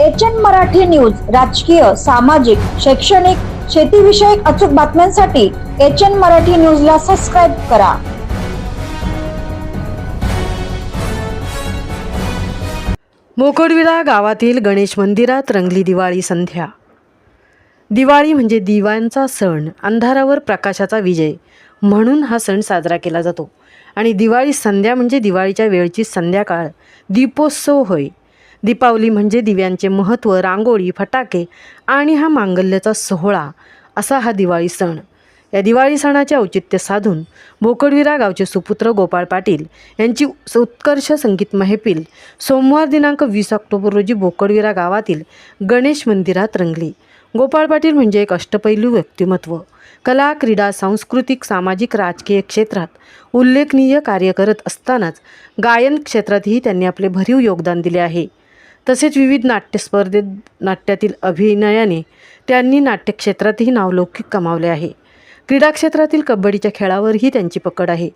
H N Marathi news राजकीय सामाजिक शैक्षणिक शेतीविषयक अचूक बातम्यांसाठी एच एन मराठी न्यूजला सबस्क्राईब करा. मोकोडविरा गावातील गणेश मंदिरात रंगली दिवाळी संध्या. दिवाळी म्हणजे दिव्यांचा सण अंधारावर प्रकाशाचा विजय म्हणून हा सण साजरा केला जातो. आणि दिवाळी संध्या म्हणजे दिवाळीच्या वेळची संध्याकाळ दीपोत्सव होय. दीपावली म्हणजे दिव्यांचे महत्त्व रांगोळी फटाके आणि हा मांगल्याचा सोहळा असा हा दिवाळी सण. या दिवाळी सणाचे औचित्य साधून भोकडविरा गावचे सुपुत्र गोपाळ पाटील यांची उत्कर्ष संगीत महफिल सोमवार दिनांक वीस ऑक्टोबर रोजी भोकडविरा गावातील गणेश मंदिरात रंगली. गोपाळ पाटील म्हणजे एक अष्टपैलू व्यक्तिमत्व. कला क्रीडा सांस्कृतिक सामाजिक राजकीय क्षेत्रात उल्लेखनीय कार्य करत असतानाच गायन क्षेत्रातही त्यांनी आपले भरीव योगदान दिले आहे. तसेच विविध नाट्यस्पर्धेत नाट्यातील अभिनयाने त्यांनी नाट्यक्षेत्रातही नावलौकिक कमावले आहे. क्रीडा क्षेत्रातील कबड्डीच्या खेळावरही त्यांची पकड आहे.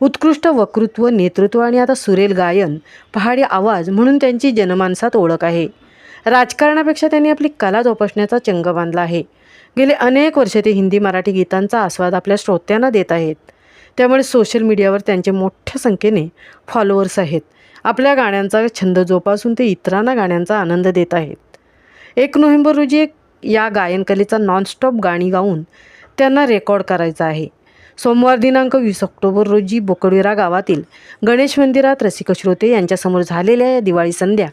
उत्कृष्ट वक्तृत्व नेतृत्व आणि आता सुरेल गायन पहाडी आवाज म्हणून त्यांची जनमानसात ओळख आहे. राजकारणापेक्षा त्यांनी आपली कला जोपासण्याचा चंग बांधला आहे. गेले अनेक वर्षे ते हिंदी मराठी गीतांचा आस्वाद आपल्या श्रोत्यांना देत आहेत. त्यामुळे सोशल मीडियावर त्यांचे मोठ्या संख्येने फॉलोअर्स आहेत. आपल्या गाण्यांचा छंद जोपासून ते इतरांना गाण्यांचा आनंद देत आहेत. एक नोव्हेंबर रोजी एक या गायनकलेचा नॉनस्टॉप गाणी गाऊन त्यांना रेकॉर्ड करायचा आहे. सोमवार दिनांक वीस ऑक्टोबर रोजी बोकडविरा गावातील गणेश मंदिरात रसिक श्रोते यांच्यासमोर झालेल्या या दिवाळी संध्या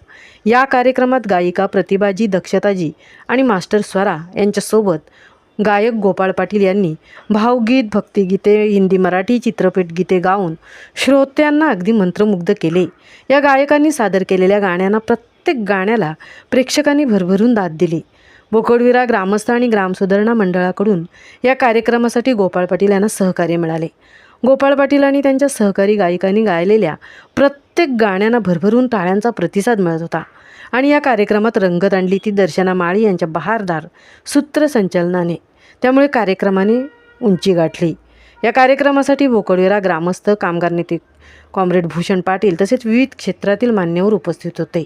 या कार्यक्रमात गायिका प्रतिभाजी दक्षताजी आणि मास्टर स्वरा यांच्यासोबत गायक गोपाळ पाटील यांनी भावगीत भक्तिगीते हिंदी मराठी चित्रपट गीते गाऊन श्रोत्यांना अगदी मंत्रमुग्ध केले. या गायकांनी सादर केलेल्या गाण्यांना प्रत्येक गाण्याला प्रेक्षकांनी भरभरून दाद दिली. बोकडविरा ग्रामस्थ आणि ग्रामसुधारणा मंडळाकडून या कार्यक्रमासाठी गोपाळ पाटील यांना सहकार्य मिळाले. गोपाळ पाटील आणि त्यांच्या सहकारी गायिकांनी गायलेल्या प्रत्येक गाण्यांना भरभरून टाळ्यांचा प्रतिसाद मिळत होता. आणि या कार्यक्रमात रंगत आणली ती दर्शना माळी यांच्या बहारदार सूत्रसंचलनाने. त्यामुळे कार्यक्रमाने उंची गाठली. या कार्यक्रमासाठी बोकडविरा ग्रामस्थ कामगार नेते कॉम्रेड भूषण पाटील तसेच विविध क्षेत्रातील मान्यवर उपस्थित होते.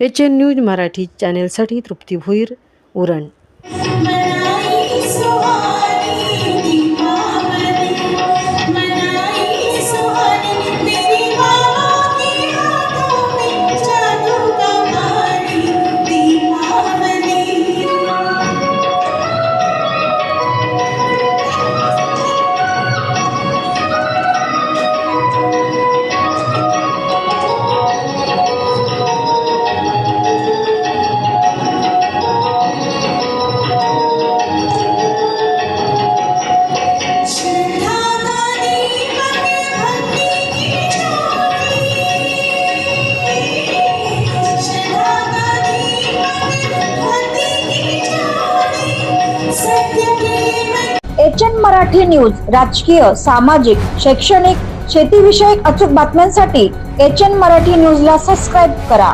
एच एन न्यूज मराठी चॅनेलसाठी तृप्ती भोईर उरण. मराठी न्यूज राजकीय सामाजिक शैक्षणिक शेतीविषयक अचूक बातम्यांसाठी एच एन मराठी न्यूजला सबस्क्राईब करा.